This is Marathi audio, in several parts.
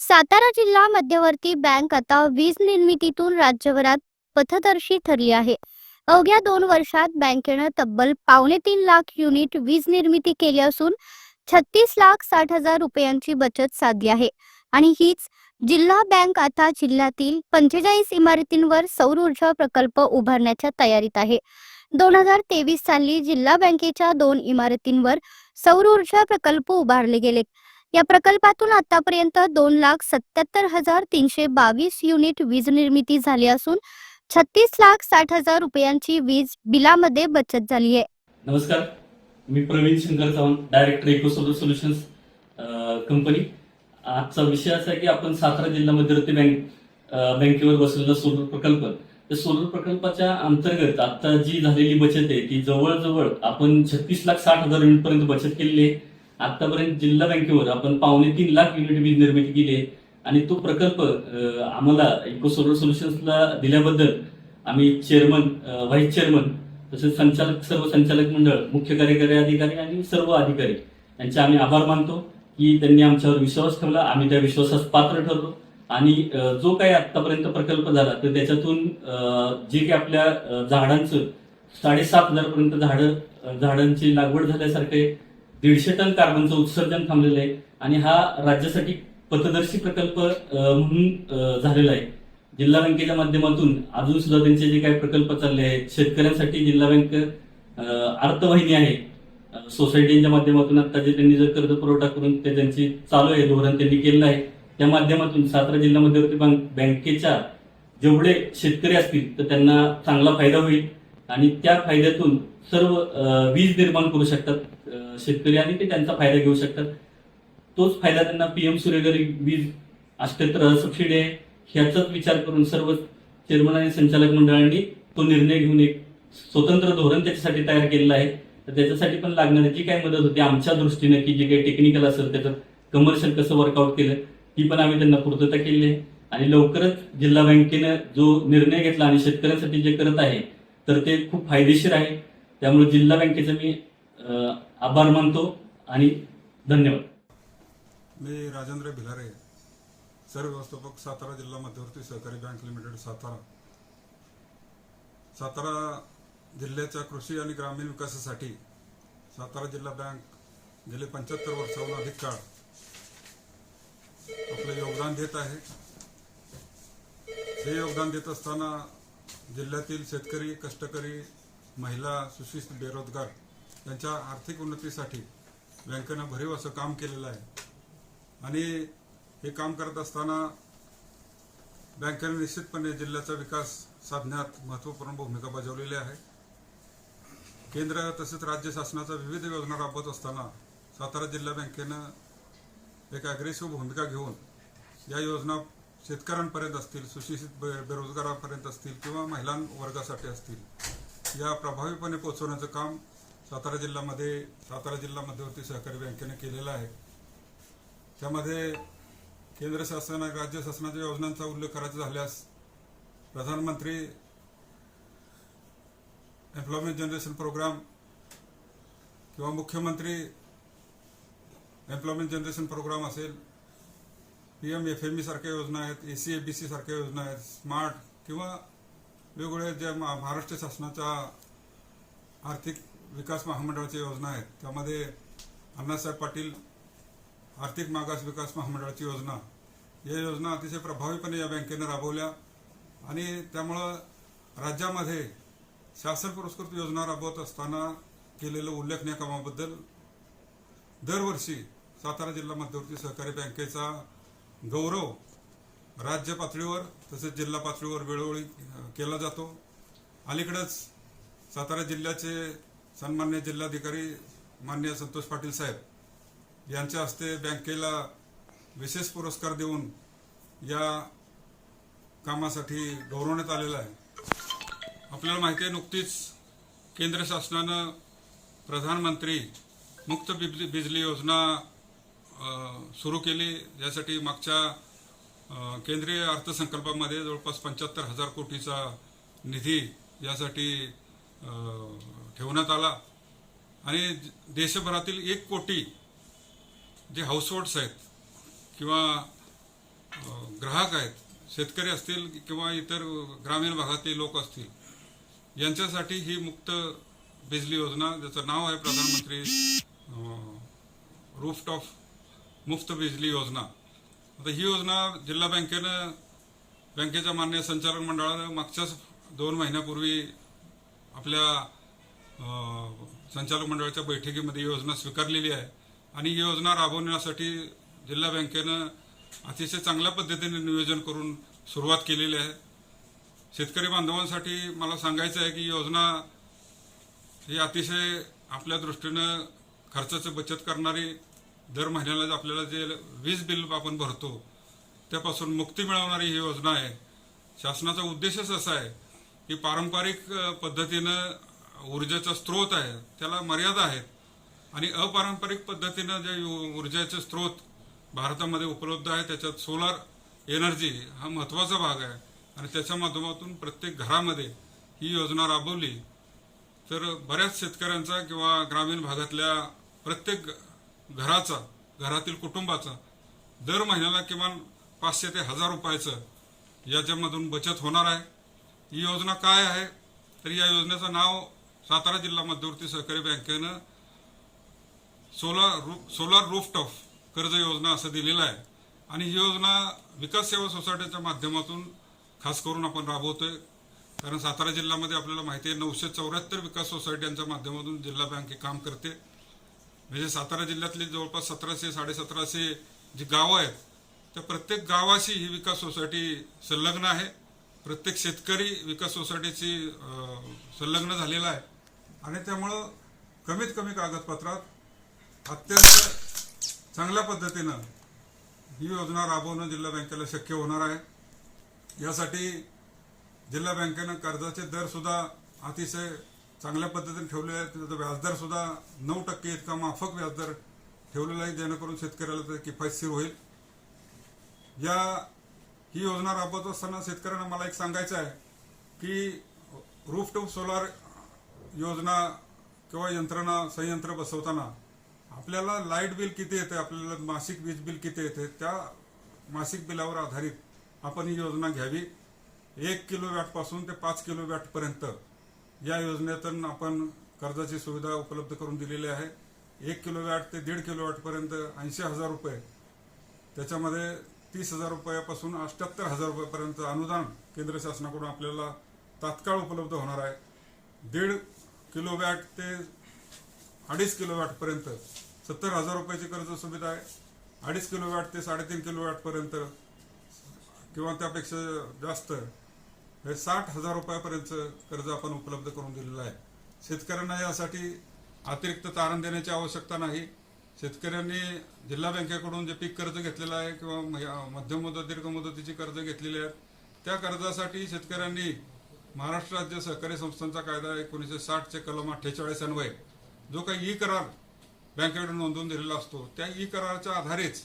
सातारा जिल्हा मध्यवर्ती बँक आता वीज निर्मितीतून राज्यभरात पथदर्शी ठरली आहे. अवघ्या दोन वर्षात बँकेनं तब्बल पावणे तीन लाख युनिट वीज निर्मिती केली असून छत्तीस लाख साठ हजार रुपयांची बचत साधली आहे. आणि हीच जिल्हा बँक आता जिल्ह्यातील पंचेचाळीस इमारतींवर सौर ऊर्जा प्रकल्प उभारण्याच्या तयारीत आहे. दोन हजार तेवीस साली जिल्हा बँकेच्या दोन इमारतींवर सौर ऊर्जा प्रकल्प उभारले गेले. या प्रकल्पातून आतापर्यंत दोन लाख सत्याहत्तर हजार तीनशे बावीस युनिट वीज निर्मिती झाली असून छत्तीस लाख साठ हजार रुपयांची वीज बिलामध्ये बचत झाली आहे. नमस्कार. मी Praveen Shankar Chavan director eco solar solutions company. आजचा विषय असा की आपण सातारा जिल्हा मध्यवर्ती बँक बँकेवर बसलेला सोलर प्रकल्प. त्या सोलर प्रकल्पाच्या अंतर्गत आता जी झालेली बचत आहे ती जवळजवळ आपण छत्तीस लाख साठ हजार युनिट पर्यंत बचत केलेली आहे. आतापर्यंत जिल्हा बँकेवर आपण पावणे तीन लाख युनिट वीज निर्मिती केली आहे. आणि तो प्रकल्प आम्हाला इको सोलर सोल्युशन्सला दिल्याबद्दल आम्ही चेअरमन व्हाईस चेअरमन तसेच संचालक सर्व संचालक मंडळ मुख्य कार्यकारी अधिकारी आणि सर्व अधिकारी यांचे आम्ही आभार मानतो की त्यांनी आमच्यावर विश्वास ठेवला. आम्ही त्या विश्वासास पात्र ठरलो. आणि जो काही आतापर्यंत प्रकल्प झाला तर त्याच्यातून जे काही आपल्या झाडांचं साडेसात हजारपर्यंत झाडं झाडांची लागवड झाल्यासारखे दीडशे टन कार्बनचं उत्सर्जन थांबलेलं आहे. आणि हा राज्यासाठी पथदर्शी प्रकल्प म्हणून झालेला आहे. जिल्हा बँकेच्या माध्यमातून अजून सुद्धा त्यांचे जे काही प्रकल्प चालले आहेत शेतकऱ्यांसाठी जिल्हा बँक अर्थवाहिनी आहे. सोसायटींच्या सोसायटीच्या माध्यमातून आता जे त्यांनी जर कर्ज पुरवठा करून ते त्यांची चालू आहे धोरण त्यांनी केलेलं आहे. त्या माध्यमातून सातारा जिल्हा मध्यवर्ती बँक बँकेच्या जेवढे शेतकरी असतील तर त्यांना चांगला फायदा होईल. आणि त्या फायद्यातून सर्व वीज निर्माण करू शकतात शेतकरी आणि ते त्यांचा फायदा घेऊ शकतात. तोच फायदा त्यांना पीएम सूर्यघरी वीज अठ्याहत्तर सबसिडी आहे ह्याचाच विचार करून सर्व चेअरमन आणि संचालक मंडळांनी तो निर्णय घेऊन एक स्वतंत्र धोरण त्याच्यासाठी तयार केलेलं आहे. तर त्याच्यासाठी पण लागणारी जी काही मदत होती आमच्या दृष्टीने की जे काही टेक्निकल असेल त्याचं कमर्शियल कसं वर्कआउट केलं ती पण आम्ही त्यांना पूर्तता केली आहे. आणि लवकरच जिल्हा बँकेनं जो निर्णय घेतला आणि शेतकऱ्यांसाठी जे करत आहे तर ते खूप फायदेशीर आहे. त्यामुळे जिल्हा बँकेचा मी आभार मानतो आणि धन्यवाद. मी राजेंद्र भिलारे सर्व व्यवस्थापक सातारा जिल्हा मध्यवर्ती सहकारी बँक लिमिटेड सातारा. सातारा जिल्ह्याच्या कृषी आणि ग्रामीण विकासासाठी सातारा जिल्हा बँक गेले पंच्याहत्तर वर्षाहून अधिक काळ आपलं योगदान देत आहे. हे योगदान देत असताना जिल्ह्यातील शेतकरी कष्टकरी महिला सुशिक्षित बेरोजगार यांच्या आर्थिक उन्नतीसाठी बँकेनं भरीव असं काम केलेलं आहे. आणि हे काम करत असताना बँकेने निश्चितपणे जिल्ह्याचा विकास साधण्यात महत्त्वपूर्ण भूमिका बजावलेली आहे. केंद्र तसेच राज्य शासनाच्या विविध योजना राबवत असताना सातारा जिल्हा बँकेनं एक अग्रेसिव्ह भूमिका घेऊन या योजना शेतकऱ्यांपर्यंत असतील सुशिक्षित बे बेरोजगारांपर्यंत असतील किंवा महिलां वर्गासाठी असतील या प्रभावीपणे पोहोचवण्याचं काम सातारा जिल्ह्यामध्ये सातारा जिल्हा मध्यवर्ती सहकारी बँकेने केलेलं आहे. त्यामध्ये केंद्र शासन आणि राज्य शासनाच्या योजनांचा उल्लेख करायचा झाल्यास प्रधानमंत्री एम्प्लॉयमेंट जनरेशन प्रोग्राम किंवा मुख्यमंत्री एम्प्लॉयमेंट जनरेशन प्रोग्राम असेल P M F M E सारख्या योजना आहेत A C A B C सारख्या योजना आहेत स्मार्ट किंवा वेगवेगळ्या ज्या महा- महाराष्ट्र शासनाच्या आर्थिक विकास महामंडळाच्या योजना आहेत त्यामध्ये अण्णासाहेब पाटील आर्थिक मागास विकास महामंडळाची योजना या योजना अतिशय प्रभावीपणे या बँकेनं राबवल्या आणि त्यामुळं राज्यामध्ये शासन पुरस्कृत योजना राबवत असताना केलेलं उल्लेखनीय कामाबद्दल दरवर्षी सातारा जिल्हा मध्यवर्ती सहकारी बँकेचा गौरव राज्य पातळीवर तसेच जिल्हा पातळीवर वेळोवेळी केला जातो. अलीकडेच सातारा जिल्ह्याचे सन्मान्य जिल्हाधिकारी मान्य संतोष पाटील साहेब यांच्या हस्ते बँकेला विशेष पुरस्कार देऊन या कामासाठी गौरवण्यात आलेला आहे. आपल्याला माहिती आहे नुकतीच केंद्र शासनानं प्रधानमंत्री मुक्त बिजली बिजली योजना सुरू केली. यासाठी मागच्या केंद्रीय अर्थसंकल्पामध्ये जवळपास पंच्याहत्तर हजार कोटीचा निधी यासाठी ठेवण्यात आला. आणि देशभरातील एक कोटी जे हाऊसहोल्ड्स आहेत किंवा ग्राहक आहेत शेतकरी असतील किंवा इतर ग्रामीण भागातील लोक असतील यांच्यासाठी ही मुक्त बिजली योजना ज्याचं नाव आहे प्रधानमंत्री रूफटॉप मुफ्त बिजली योजना. आता ही योजना जिल्हा बँकेनं बँकेच्या मान्य संचालक मंडळानं मागच्याच दोन महिन्यापूर्वी आपल्या संचालक मंडळाच्या बैठकीमध्ये ही योजना स्वीकारलेली आहे. आणि ही योजना राबवण्यासाठी जिल्हा बँकेनं अतिशय चांगल्या पद्धतीने नियोजन करून सुरुवात केलेली आहे. शेतकरी बांधवांसाठी मला सांगायचं आहे की योजना ही अतिशय आपल्या दृष्टीनं खर्चाचं बचत करणारी दर महिन्याला आपल्याला जे वीज बिल आपण भरतो त्यापासून मुक्ती मिळवणारी ही योजना आहे. शासनाचा उद्देशच असा आहे की पारंपरिक पद्धतीनं ऊर्जेचा स्रोत आहे त्याला मर्यादा आहेत. आणि अपारंपरिक पद्धतीनं जे ऊर्जेचे स्रोत भारतामध्ये उपलब्ध आहे त्याच्यात सोलार एनर्जी हा महत्त्वाचा भाग आहे. आणि त्याच्या माध्यमातून प्रत्येक घरामध्ये ही योजना राबवली. तर बऱ्याच शेतकऱ्यांचा किंवा ग्रामीण भागातल्या प्रत्येक घराचा घरातील कुटुंबाचा दर महिन्याला किमान पाचशे ते हजार रुपयाचं याच्यामधून बचत होणार आहे. ही योजना काय आहे? तर या योजनेचं नाव सातारा जिल्हा मध्यवर्ती सहकारी बँकेनं सोलार रू सोलार रूफटॉफ कर्ज योजना असं दिलेलं आहे. आणि ही योजना विकास सेवा सोसायटीच्या माध्यमातून खास करून आपण राबवतोय. कारण सातारा जिल्ह्यामध्ये आपल्याला माहिती आहे नऊशे चौऱ्याहत्तर विकास सोसायट्यांच्या माध्यमातून जिल्हा बँक हे काम करते. म्हणजे सातारा जिल्ह्यातली जवळपास सतराशे साडेसतराशे जी गावं आहेत त्या प्रत्येक गावाशी ही विकास सोसायटी संलग्न आहे. प्रत्येक शेतकरी विकास सोसायटीची संलग्न झालेला आहे. आणि त्यामुळं कमीत कमी कागदपत्रात अत्यंत चांगल्या पद्धतीनं ही योजना राबवणं जिल्हा बँकेला शक्य होणार आहे. यासाठी जिल्हा बँकेनं कर्जाचे दरसुद्धा अतिशय चांगल्या पद्धतीने ठेवलेले आहेत. त्याचा व्याजदर सुद्धा नऊ टक्के इतका माफक व्याजदर ठेवलेला आहे. जेणेकरून शेतकऱ्याला ते किफायतशीर होईल. या ही योजना राबवत असताना शेतकऱ्यांना मला एक सांगायचं आहे की रूफटॉप सोलार योजना किंवा यंत्रणा संयंत्र बसवताना आपल्याला लाइट बिल किती येते? आपल्याला मासिक वीज बिल किती येते? त्या मासिक बिलावर आधारित आपण ही योजना घ्यावी. एक किलो वॅटपासून ते पाच किलो वॅटपर्यंत या योजनेतून आपण कर्जाची सुविधा उपलब्ध करून दिलेली आहे. एक किलो वॅट ते दीड किलो वॅटपर्यंत ऐंशी हजार रुपये. त्याच्यामध्ये तीस हजार रुपयापासून अठ्याहत्तर हजार रुपयापर्यंत अनुदान केंद्र शासनाकडून आपल्याला तात्काळ उपलब्ध होणार आहे. दीड किलो वॅट ते अडीच किलो वॅटपर्यंत सत्तर हजार रुपयाची कर्ज सुविधा आहे. अडीच किलो वॅट ते साडेतीन किलो वॅटपर्यंत किंवा त्यापेक्षा जास्त हे साठ हजार रुपयापर्यंत कर्ज आपण उपलब्ध करून दिलेलं आहे. शेतकऱ्यांना यासाठी अतिरिक्त तारण देण्याची आवश्यकता नाही. शेतकऱ्यांनी जिल्हा बँकेकडून जे पीक कर्ज घेतलेलं आहे किंवा मध्यम मुदत दीर्घ मुदतीची कर्ज घेतलेली आहेत त्या कर्जासाठी शेतकऱ्यांनी महाराष्ट्र राज्य सहकारी संस्थांचा कायदा एकोणीसशे साठचे कलम अठ्ठेचाळीस अन्वय जो काही ई करार बँकेकडून नोंदवून दिलेला असतो त्या ई कराराच्या आधारेच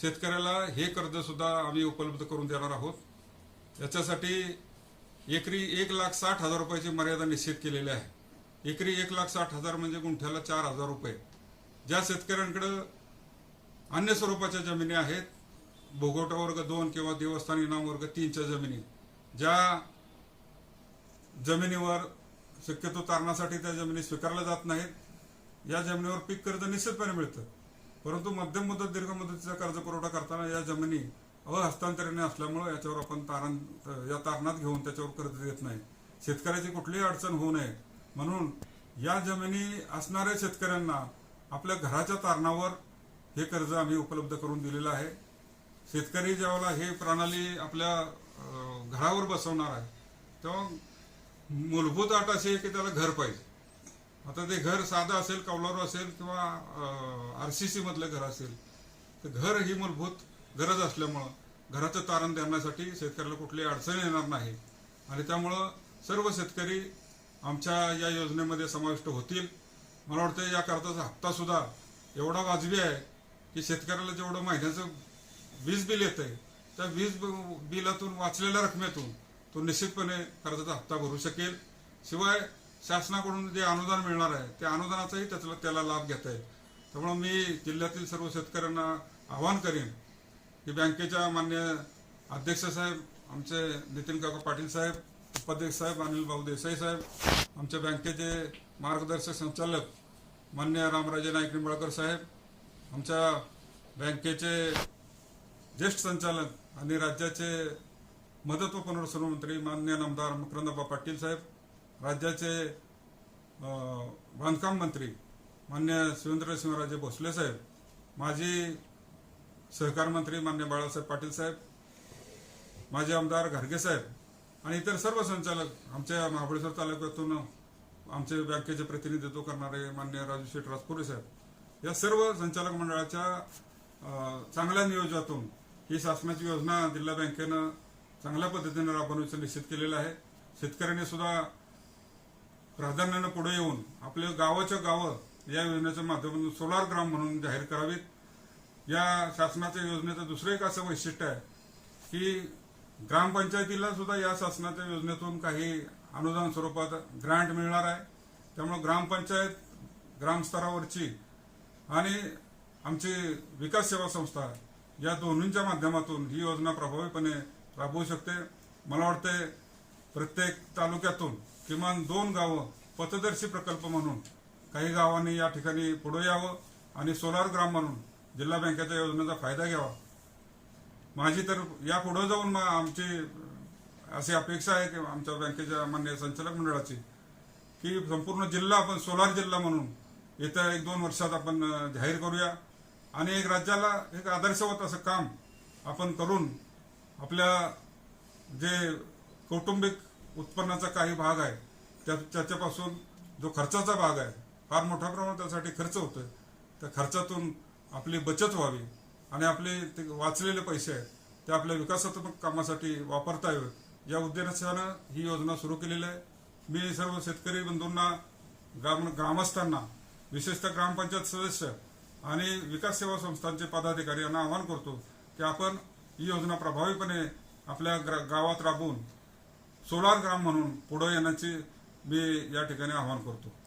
शेतकऱ्याला हे कर्जसुद्धा आम्ही उपलब्ध करून देणार आहोत. याच्यासाठी एकरी एक लाख साठ हजार रुपयाची मर्यादा निश्चित केलेली आहे. एकरी एक लाख साठ हजार म्हणजे गुंठ्याला चार हजार रुपये. ज्या शेतकऱ्यांकडं अन्य स्वरूपाच्या जमिनी आहेत भोगवटा वर्ग दोन किंवा देवस्थान इनाम वर्ग तीनच्या जमिनी ज्या जमिनीवर शक्यतो तारणासाठी त्या जमिनी स्वीकारल्या जात नाहीत या जमिनीवर पीक कर्ज निश्चितपणे मिळतं. परंतु मध्यम मुदत दीर्घ मुदतीचा कर्ज पुरवठा करताना या जमिनी अहस्तांतरणे असल्यामुळे याच्यावर आपण तारण या तारणात घेऊन त्याच्यावर कर्ज देत नाही. शेतकऱ्याची कुठलीही अडचण होऊ नये. म्हणून या जमिनी असणाऱ्या शेतकऱ्यांना आपल्या घराच्या तारणावर हे कर्ज आम्ही उपलब्ध करून दिलेलं आहे. शेतकरी ज्यावेळेला हे प्रणाली आपल्या घरावर बसवणार आहे तेव्हा मूलभूत अट अशी आहे की त्याला घर पाहिजे. आता ते घर साधं असेल कौलारू असेल किंवा आर सी सी मधलं घर असेल तर घर ही मूलभूत गरज असल्यामुळं घराचं तारण देण्यासाठी शेतकऱ्याला कुठली अडचण येणार नाही. आणि त्यामुळं सर्व शेतकरी आमच्या या योजनेमध्ये समाविष्ट होतील. मला वाटतं या कर्जाचा हप्ता सुद्धा एवढा वाजवी आहे की शेतकऱ्याला जेवढं महिन्याचं वीज बिल येतंय त्या वीज बिलातून वाचलेल्या रकमेतून तो निश्चितपणे कर्जाचा हप्ता भरू शकेल. शिवाय शासनाकडून जे अनुदान मिळणार आहे त्या अनुदानाचाही त्याचा त्याला लाभ घेता येईल त्यामुळं मी जिल्ह्यातील सर्व शेतकऱ्यांना आवाहन करेन की बँकेच्या मान्य अध्यक्ष साहेब आमचे नितीन काका पाटील साहेब उपाध्यक्ष साहेब अनिल भाऊ देसाई साहेब आमच्या बँकेचे मार्गदर्शक संचालक मान्य रामराजे नाईक निंबाळकर साहेब आमच्या बँकेचे ज्येष्ठ संचालक आणि राज्याचे मदत व पुनर्वसन मंत्री मान्य नामदार मकरंदबा पाटील साहेब राज्याचे बांधकाम मंत्री मान्य शिवेंद्रसिंहराजे भोसले साहेब माझी सहकार मंत्री मान्य बाळासाहेब पाटील साहेब माजी आमदार घारगे साहेब आणि इतर सर्व संचालक आमच्या महाबळेश्वर तालुक्यातून आमचे बँकेचे प्रतिनिधित्व करणारे मान्य राजू शेठ राजपुरे साहेब या सर्व संचालक मंडळाच्या चांगल्या नियोजनातून ही शासनाची योजना जिल्हा बँकेनं चांगल्या पद्धतीनं राबवण्याचं निश्चित केलेलं आहे. शेतकऱ्यांनी सुद्धा प्राधान्यानं पुढे येऊन आपल्या गावाच्या गावं या योजनेच्या माध्यमातून सोलार ग्राम म्हणून जाहीर करावीत. या शासनाच्या योजनेचं दुसरं एक असं वैशिष्ट्य आहे की ग्रामपंचायतीला सुद्धा या शासनाच्या योजनेतून काही अनुदान स्वरूपात ग्रँट मिळणार आहे. त्यामुळे ग्रामपंचायत ग्रामस्तरावरची आणि आमची विकास सेवा संस्था या दोन्हींच्या माध्यमातून ही योजना प्रभावीपणे राबवू शकते. मला वाटते प्रत्येक तालुक्यातून किमान दोन गावं पथदर्शी प्रकल्प म्हणून काही गावांनी या ठिकाणी पुढे यावं आणि सोलार ग्राम म्हणून जिल्हा बँकेच्या योजनेचा फायदा घ्यावा. माझी तर या पुढे जाऊन आमची अशी अपेक्षा आहे की आमच्या बँकेच्या मान्य संचालक मंडळाची की संपूर्ण जिल्हा आपण सोलार जिल्हा म्हणून येत्या एक दोन वर्षात आपण जाहीर करूया. आणि एक राज्याला एक आदर्शवत असं काम आपण करून आपल्या जे कौटुंबिक उत्पन्नाचा काही भाग आहे त्या त्याच्यापासून जो खर्चाचा भाग आहे फार मोठ्या प्रमाणात त्यासाठी खर्च होतोय. त्या खर्चातून आपली बचत व्हावी आणि आपले ते वाचलेले पैसे आहेत ते आपल्या विकासात्मक कामासाठी वापरता यावेत या उद्देशानं ही योजना सुरू केलेली आहे. मी सर्व शेतकरी बंधूंना ग्राम ग्रामस्थांना विशेषतः ग्रामपंचायत सदस्य आणि विकास सेवा संस्थांचे पदाधिकारी यांना आवाहन करतो की आपण ही योजना प्रभावीपणे आपल्या ग्रा- गावात राबवून सोलार ग्राम म्हणून पुढे येण्याची मी या ठिकाणी आवाहन करतो.